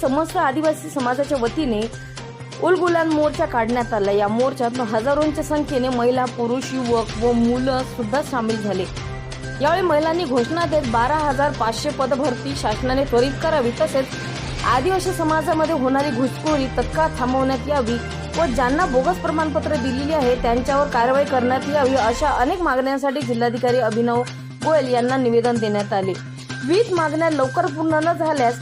समस्त आदिवासी समाजाच्या वतीने उलगुलान मोर्चा काढण्यात आला. या मोर्चात हजारोंच्या संख्येने महिला पुरुष युवक व मुलं सुद्धा सामील झाले. यावेळी महिलांनी घोषणा देत बारा हजार पाचशे पद भरती शासनाने त्वरित करावी. तसेच आदिवासी समाजामध्ये होणारी घुसखोरी तत्काळ थांबवण्यात यावी व ज्यांना बोगस प्रमाणपत्र दिलेली आहे त्यांच्यावर कारवाई करण्यात यावी अशा अनेक मागण्यांसाठी जिल्हाधिकारी अभिनव गोयल यांना निवेदन देण्यात आले. वीज मागण्या लवकर पूर्ण न झाल्यास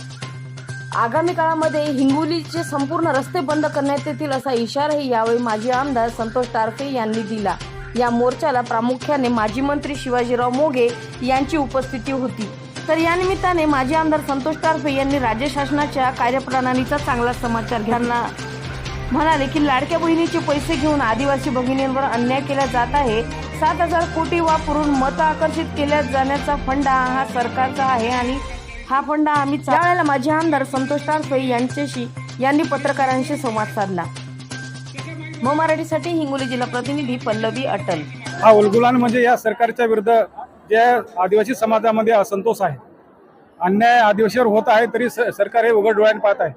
आगामी काळामध्ये हिंगोलीचे संपूर्ण रस्ते बंद करण्यात येतील असा इशाराही यावेळी माजी आमदार संतोष टारफे यांनी दिला. या मोर्चाला प्रामुख्याने माजी मंत्री शिवाजीराव मोगे यांची उपस्थिती होती. तर या निमित्ताने माजी आमदार संतोष टारफे यांनी राज्य शासनाच्या कार्यप्रणालीचा चांगला समाचार घ्यांना म्हणाले की लाडक्या बहिणीचे पैसे घेऊन आदिवासी भगिनींवर अन्याय केला जात आहे. सात हजार कोटी वापरून मत आकर्षित केल्या जाण्याचा फंडा हा सरकारचा आहे आणि हा फंडा आम्ही त्यावेळेला माझे आमदार संतोष टारफे यांच्याशी यांनी पत्रकारांशी संवाद साधला. म मराठीसाठी हिंगोली जिल्हा प्रतिनिधी पल्लवी अटल. हा उलगुलान म्हणजे या सरकारच्या विरुद्ध जे आदिवासी समाजामध्ये असंतोष आहे. अन्याय आदिवासीवर होत आहे तरी सरकार हे उघड डोळ्याने पाहत आहे.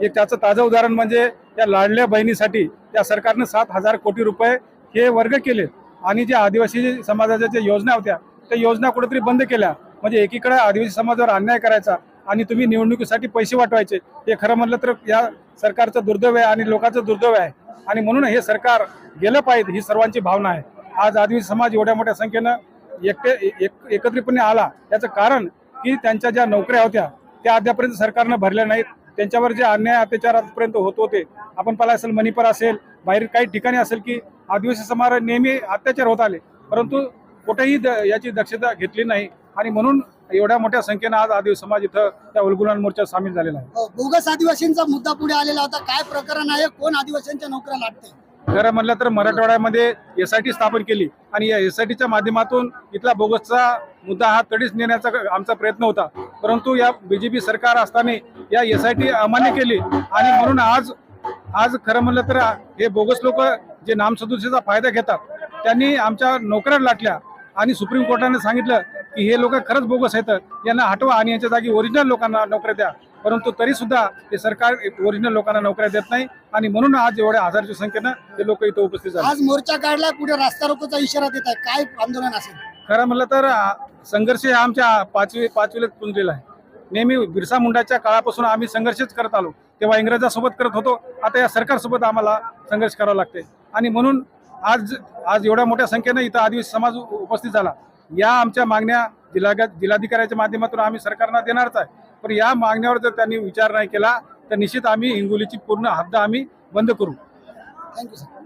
एक त्याचं ताजं उदाहरण म्हणजे या लाडल्या बहिणीसाठी त्या सरकारनं सात हजार कोटी रुपये हे वर्ग केले. आणि ज्या आदिवासी समाजाच्या ज्या योजना होत्या त्या योजना कुठेतरी बंद केल्या. म्हणजे एकीकडे आदिवासी समाजावर अन्याय करायचा आणि तुम्ही निवडणुकीसाठी पैसे वाटवायचे हे खरं म्हणलं तर या सरकारचं दुर्दैव आहे आणि लोकांचं दुर्दैव आहे. आणि म्हणून हे सरकार गेलं पाहिजे ही सर्वांची भावना आहे. आज आदिवासी समाज एवढ्या मोठ्या संख्येनं एकटे एक एकत्रितपणे आला याचं कारण की त्यांच्या ज्या नोकऱ्या होत्या त्या अद्यापर्यंत सरकारनं भरल्या नाहीत. त्यांच्यावर जे अन्याय अत्याचार आजपर्यंत होत होते आपण पाहिलं असेल मणिपूर असेल बाहेर काही ठिकाणी असेल की आदिवासी समाज नेहमी अत्याचार होत आले. परंतु कुठेही द- याची दक्षता घेतली नाही. आणि म्हणून एवढ्या मोठ्या संख्येनं आज आदिवासी समाज इथं त्या उलगुलान मोर्चा सामील झालेला आहे. हो, बोगस आदिवासींचा मुद्दा पुढे आलेला होता. काय प्रकरण आहे? कोण आदिवासींच्या नोकऱ्या लागते? खरं म्हणलं तर मराठवाड्यामध्ये एस आय टी स्थापन केली आणि या एस आय टीच्या माध्यमातून इथला बोगसचा मुद्दा हा तडीच नेण्याचा आमचा प्रयत्न होता. परंतु या बीजेपी सरकार असताना या एस आय टी अमान्य केली आणि म्हणून आज आज खरं म्हणलं तर हे बोगस लोक जे नामसदृशीचा फायदा घेतात त्यांनी आमच्या नोकऱ्या लाटल्या आणि सुप्रीम कोर्टाने सांगितलं की हे लोक खरंच बोगस आहेत. यांना हटवा आणि यांच्या जागी ओरिजिनल लोकांना नोकऱ्या द्या. परंतु तरी सुद्धा हे सरकार ओरिजिनल लोकांना नोकऱ्या देत नाही आणि म्हणून आज एवढ्या हजारच्या संख्येनं हे लोक इथं उपस्थित झाले. आज मोर्चा काढला पुढे रास्ता रोकोचा इशारा देत आहे काय आंदोलन असेल? खरं म्हणलं तर संघर्ष हा आमच्या पाचवी पाचवीला पुंजलेला आहे. नेहमी बिरसा मुंडाच्या काळापासून आम्ही संघर्षच करत आलो. तेव्हा इंग्रजासोबत करत होतो. आता या सरकारसोबत आम्हाला संघर्ष करावा लागते आणि म्हणून आज आज एवढ्या मोठ्या संख्येनं इथं आदिवासी समाज उपस्थित झाला. या आमच्या मागण्या जिल्हा जिल्हाधिकाऱ्याच्या माध्यमातून आम्ही सरकारला देणारच आहे. पण या मागण्यावर जर त्यांनी विचार नाही केला तर निश्चित आम्ही हिंगोलीची पूर्ण हद्द आम्ही बंद करू. Thank you sir